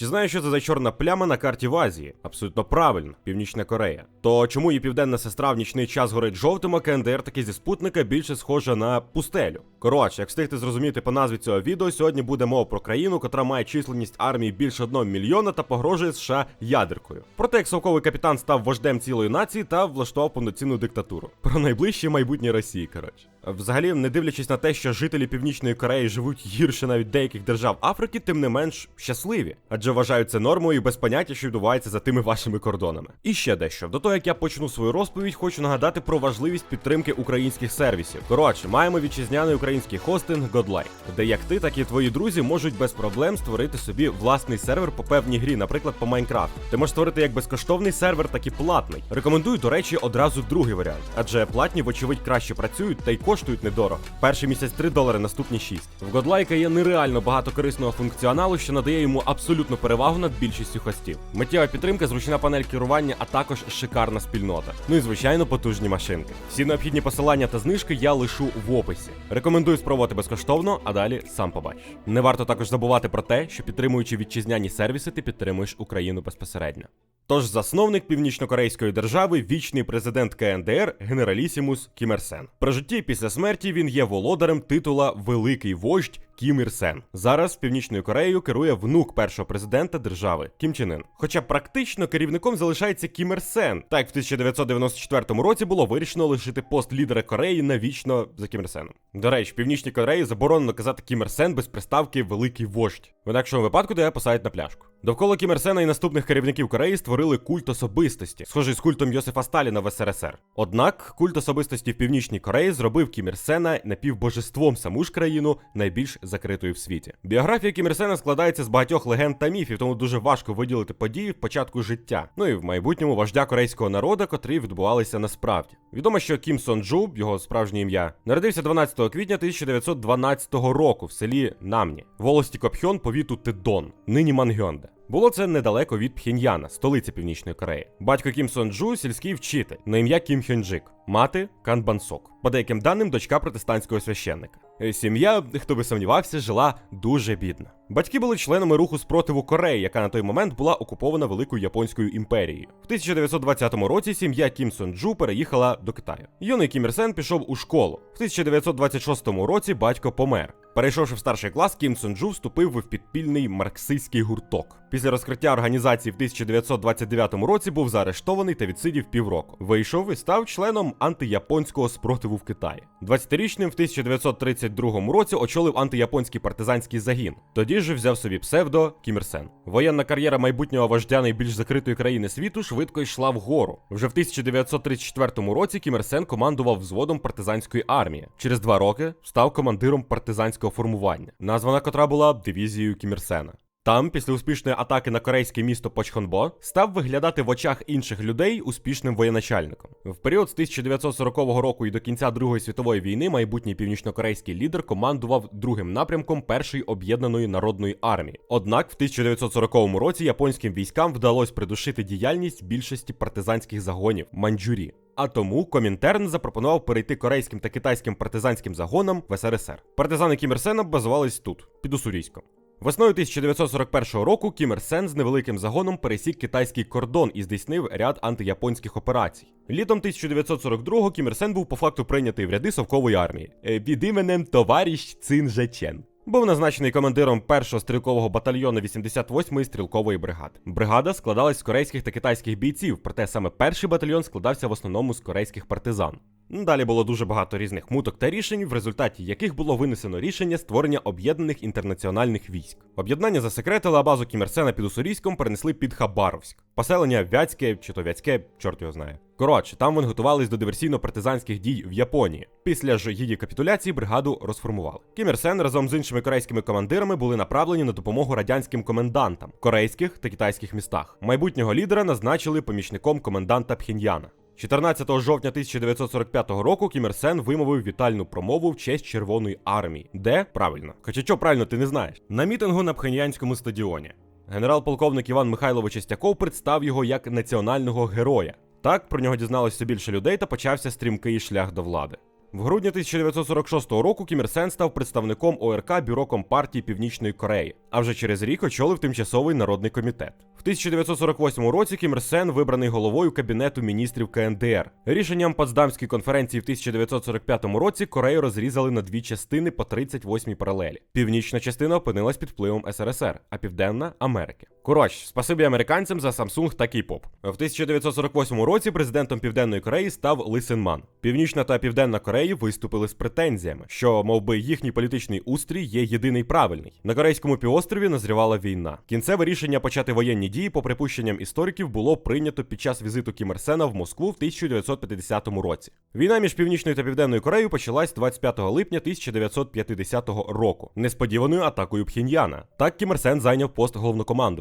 Чи знаєш, що це за чорна пляма на карті в Азії? Абсолютно правильно, Північна Корея. То чому її південна сестра в нічний час горить жовтим, а КНДР таки зі спутника більше схожа на пустелю? Коротше, як встигти зрозуміти по назві цього відео, сьогодні буде мова про країну, котра має численність армії більше 1 мільйона та погрожує США ядеркою. Проте як совковий капітан став вождем цілої нації та влаштував повноцінну диктатуру. Про найближче майбутнє Росії, коротше. Взагалі, не дивлячись на те, що жителі Північної Кореї живуть гірше навіть деяких держав Африки, тим не менш щасливі, адже вважають це нормою і без поняття, що відбувається за тими вашими кордонами. І ще дещо до того, як я почну свою розповідь, хочу нагадати про важливість підтримки українських сервісів. Коротше, маємо вітчизняний український хостинг Godlike, де як ти, так і твої друзі можуть без проблем створити собі власний сервер по певній грі, наприклад, по Майнкрафту. Ти можеш створити як безкоштовний сервер, так і платний. Рекомендую, до речі, одразу другий варіант, адже платні, вочевидь, краще працюють та й коштують недорого. Перший місяць 3 долари, наступні 6. В Godlike є нереально багато корисного функціоналу, що надає йому абсолютну перевагу над більшістю хостів. Миттєва підтримка, зручна панель керування, а також шикарна спільнота. Ну і звичайно, потужні машинки. Всі необхідні посилання та знижки я лишу в описі. Рекомендую спробувати безкоштовно, а далі сам побачиш. Не варто також забувати про те, що підтримуючи вітчизняні сервіси, ти підтримуєш Україну безпосередньо. Тож засновник північнокорейської держави, вічний президент КНДР генералісімус Кім Ір Сен. При житті після смерті він є володарем титула Великий вождь Кім Ір Сен. Зараз Північною Кореєю керує внук першого президента держави Кім Чен Ін. Хоча практично керівником залишається Кім Ір Сен. Так, в 1994 році було вирішено лишити пост лідера Кореї навічно за Кім Ір Сеном. До речі, в Північній Кореї заборонено казати Кім Ір Сен без приставки Великий вождь. В інакшому випадку тебе посадять на пляшку. Довкола Кім Ір Сена і наступних керівників Кореї створили культ особистості, схожий з культом Йосифа Сталіна в СРСР. Однак культ особистості в Північній Кореї зробив Кім Ір напівбожеством саму ж країну найбільш закритою в світі. Біографія Кім складається з багатьох легенд та міфів, тому дуже важко виділити події в початку життя. Ну і в майбутньому вождя корейського народу, котрі відбувалися насправді. Відомо, що Кім Сон Джу, його справжнє ім'я, народився 12 квітня 1912 року в селі Намні, волості Копхьон повіту Тедон, нині Мангьонде. Було це недалеко від Пхеньяна, столиці Північної Кореї. Батько Кім Сон Джу сільський вчитель на ім'я Кім Хьонджик, мати Кан Бансок. По деяким даним, дочка протестантського священника. Е, Сім'я, хто би сумнівався, жила дуже бідно. Батьки були членами руху спротиву Кореї, яка на той момент була окупована Великою Японською імперією. В 1920 році сім'я Кім Сон Джу переїхала до Китаю. Юний Кім Ір Сен пішов у школу. В 1926 році батько помер. Перейшовши в старший клас, Кім Сон Джу вступив в підпільний марксистський гурток. Після розкриття організації в 1929 році був заарештований та відсидів півроку. Вийшов і став членом антияпонського спротиву в Китаї. 20-річним в 1932 році очолив антияпонський партизанський загін. Тоді ж взяв собі псевдо Кім Ір Сен. Воєнна кар'єра майбутнього вождя найбільш закритої країни світу швидко йшла вгору. Вже в 1934 році Кім Ір Сен командував взводом партизанської армії. Через два роки став командиром партизанського формування, названа котра була дивізією Кім Ір Сена. Там, після успішної атаки на корейське місто Почхонбо, став виглядати в очах інших людей успішним воєначальником. В період з 1940 року і до кінця Другої світової війни майбутній північнокорейський лідер командував другим напрямком першої об'єднаної народної армії. Однак в 1940 році японським військам вдалося придушити діяльність більшості партизанських загонів Маньчжурі. А тому Комінтерн запропонував перейти корейським та китайським партизанським загонам в СРСР. Партизани Кім Ір Сена базувались тут, під Уссурійськом. Весною 1941 року Кім Ір Сен з невеликим загоном пересік китайський кордон і здійснив ряд антияпонських операцій. Літом 1942-го Кім Ір Сен був по факту прийнятий в ряди совкової армії е, під іменем товаріщ Цин Жечен. Був назначений командиром першого стрілкового батальйону 88-ї стрілкової бригади. Бригада складалась з корейських та китайських бійців, проте саме перший батальйон складався в основному з корейських партизан. Далі було дуже багато різних муток та рішень, в результаті яких було винесено рішення створення об'єднаних інтернаціональних військ. Об'єднання засекретили, а базу Кімерсена під Уссурійськом перенесли під Хабаровськ. Поселення Вяцьке чи то Вяцьке, чорт його знає. Коротше, там вони готувались до диверсійно-партизанських дій в Японії. Після ж її капітуляції бригаду розформували. Кім Ір Сен разом з іншими корейськими командирами були направлені на допомогу радянським комендантам в корейських та китайських містах. Майбутнього лідера назначили помічником коменданта Пхеньяна. 14 жовтня 1945 року Кім Ір Сен вимовив вітальну промову в честь Червоної армії. Де правильно? Хоча що правильно ти не знаєш? На мітингу на Пхеньянському стадіоні. Генерал-полковник Іван Михайлович Остяков представ його як національного героя. Так про нього дізналося більше людей та почався стрімкий шлях до влади. В грудні 1946 року Кім Ір Сен став представником ОРК Бюро Компартії Північної Кореї, а вже через рік очолив тимчасовий народний комітет. В 1948 році Кім Ір Сен вибраний головою Кабінету міністрів КНДР. Рішенням Потсдамської конференції в 1945 році Корею розрізали на дві частини по 38 паралелі. Північна частина опинилась під впливом СРСР, а південна Америки. Коротше, спасибі американцям за Samsung та K-pop. В 1948 році президентом Південної Кореї став Ли Сен Ман. Північна та Південна Кореї виступили з претензіями, що, мов би, їхній політичний устрій є єдиний правильний. На корейському півострові назрівала війна. Кінцеве рішення почати воєнні дії, по припущенням істориків, було прийнято під час візиту Кім Ір Сена в Москву в 1950 році. Війна між Північною та Південною Кореєю почалась 25 липня 1950 року, несподіваною атакою Пхеньяна. Так Кім Ір Сен зайняв пост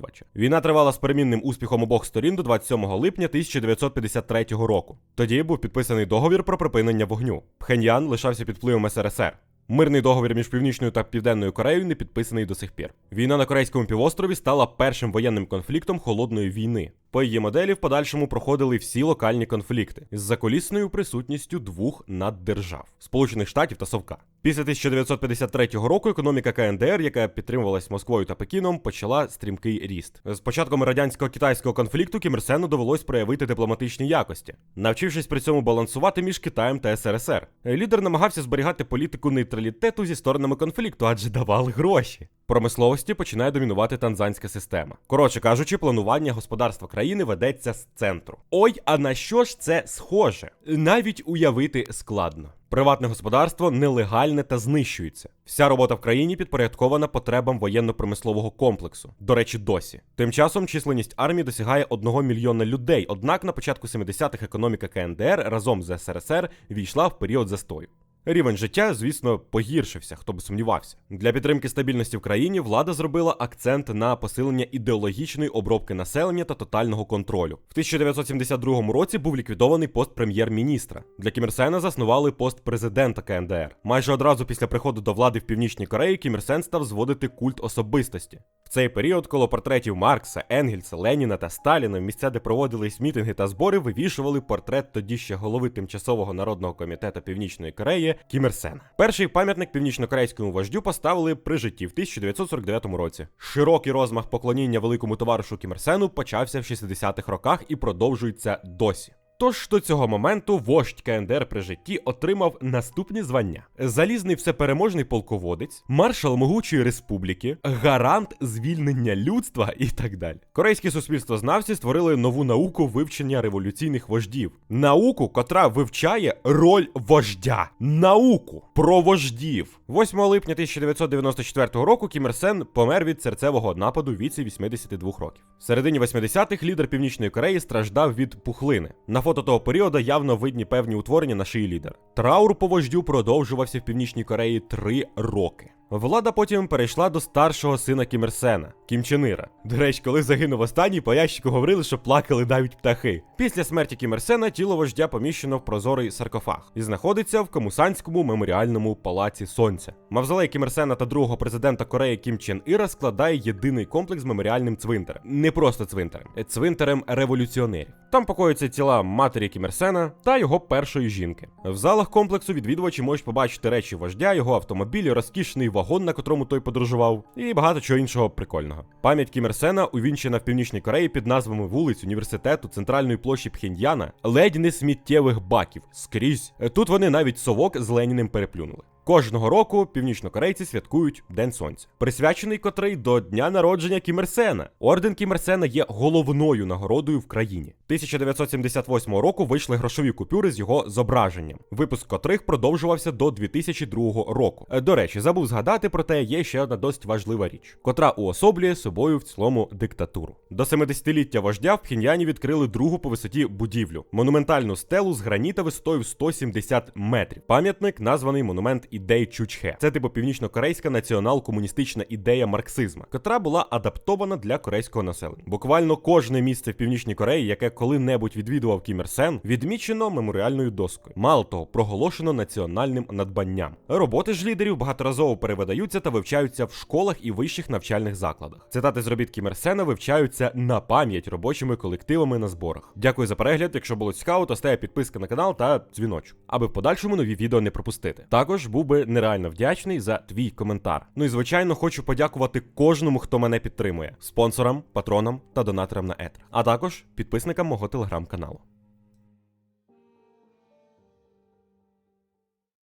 головнокомандувача. Війна тривала з перемінним успіхом обох сторін до 27 липня 1953 року. Тоді був підписаний договір про припинення вогню. Пхеньян лишався під впливом СРСР. Мирний договір між Північною та Південною Кореєю не підписаний до сих пір. Війна на Корейському півострові стала першим воєнним конфліктом холодної війни. По її моделі в подальшому проходили всі локальні конфлікти з заколісною присутністю двох наддержав Сполучених Штатів та Совка. Після 1953 року економіка КНДР, яка підтримувалась Москвою та Пекіном, почала стрімкий ріст. З початком радянсько-китайського конфлікту Кім Ір Сену довелось проявити дипломатичні якості, навчившись при цьому балансувати між Китаєм та СРСР. Лідер намагався зберігати політику нейтралітету зі сторонами конфлікту, адже давали гроші. Промисловості починає домінувати танзанська система. Коротше кажучи, планування господарства країни ведеться з центру. Ой, а на що ж це схоже? Навіть уявити складно. Приватне господарство нелегальне та знищується. Вся робота в країні підпорядкована потребам воєнно-промислового комплексу. До речі, досі. Тим часом численність армії досягає 1 мільйона людей. Однак на початку 70-х економіка КНДР разом з СРСР війшла в період застою. Рівень життя, звісно, погіршився, хто би сумнівався. Для підтримки стабільності в країні влада зробила акцент на посилення ідеологічної обробки населення та тотального контролю. В 1972 році був ліквідований пост прем'єр-міністра. Для Кім Ір Сена заснували пост президента КНДР. Майже одразу після приходу до влади в Північній Кореї Кім Ір Сен став зводити культ особистості. В цей період коло портретів Маркса, Енгельса, Леніна та Сталіна, в місця, де проводились мітинги та збори, вивішували портрет тоді ще голови тимчасового народного комітету Північної Кореї Кім Ір Сена. Перший пам'ятник північнокорейському вождю поставили при житті в 1949 році. Широкий розмах поклоніння великому товаришу Кім Ір Сену почався в 60-х роках і продовжується досі. Тож до цього моменту вождь КНДР при житті отримав наступні звання: залізний всепереможний полководець, маршал могучої республіки, гарант звільнення людства і так далі. Корейські суспільствознавці створили нову науку вивчення революційних вождів. Науку, котра вивчає роль вождя. Науку про вождів. 8 липня 1994 року Кім Ір Сен помер від серцевого нападу в віці 82 років. В середині 80-х лідер Північної Кореї страждав від пухлини. На фото того періоду явно видні певні утворення на шиї лідера. Траур по вождю продовжувався в Північній Кореї три роки. Влада потім перейшла до старшого сина Кім Ір Сена, Кім Чен Іра. До речі, коли загинув останній, по ящику говорили, що плакали навіть птахи. Після смерті Кім Ір Сена тіло вождя поміщено в прозорий саркофаг і знаходиться в Комусанському меморіальному палаці Сонця. Мавзолей Кім Ір Сена та другого президента Кореї Кім Чен Іра складає єдиний комплекс з меморіальним цвинтарем. Не просто цвинтарем, цвинтарем революціонерів. Там покоїться тіла матері Кім Ір Сена та його першої жінки. В залах комплексу відвідувачі можуть побачити речі вождя, його автомобіль, розкішний вагон, на котрому той подорожував, і багато чого іншого прикольного. Пам'ять Кім Ір Сена увінчена в північній Кореї під назвами вулиць, університету, центральної площі Пхеньяна, ледь не сміттєвих баків скрізь. Тут вони навіть совок з Леніним переплюнули. Кожного року північнокорейці святкують День Сонця, присвячений котрий до дня народження Кім Ір Сена. Орден Кім Ір Сена є головною нагородою в країні. 1978 року вийшли грошові купюри з його зображенням, випуск котрих продовжувався до 2002 року. Е, До речі, забув згадати, проте є ще одна досить важлива річ, котра уособлює собою в цілому диктатуру. До 70-ліття вождя в Пхеньяні відкрили другу по висоті будівлю монументальну стелу з граніта висотою в 170 метрів. Пам'ятник названий монумент ідеї Чучхе. Це типу північно-корейська націонал-комуністична ідея марксизму, котра була адаптована для корейського населення. Буквально кожне місце в північній Кореї, яке коли-небудь відвідував Кім Ір Сен, відмічено меморіальною доскою. Мало того, проголошено національним надбанням. Роботи ж лідерів багаторазово перевидаються та вивчаються в школах і вищих навчальних закладах. Цитати з робіт Кім Ір Сена вивчаються на пам'ять робочими колективами на зборах. Дякую за перегляд. Якщо було цікаво, то стає підписка на канал та дзвіночок, аби в подальшому нові відео не пропустити. Також був би нереально вдячний за твій коментар. Ну і звичайно, хочу подякувати кожному, хто мене підтримує: спонсорам, патронам та донаторам на Етер, а також підписникам мого телеграм-каналу.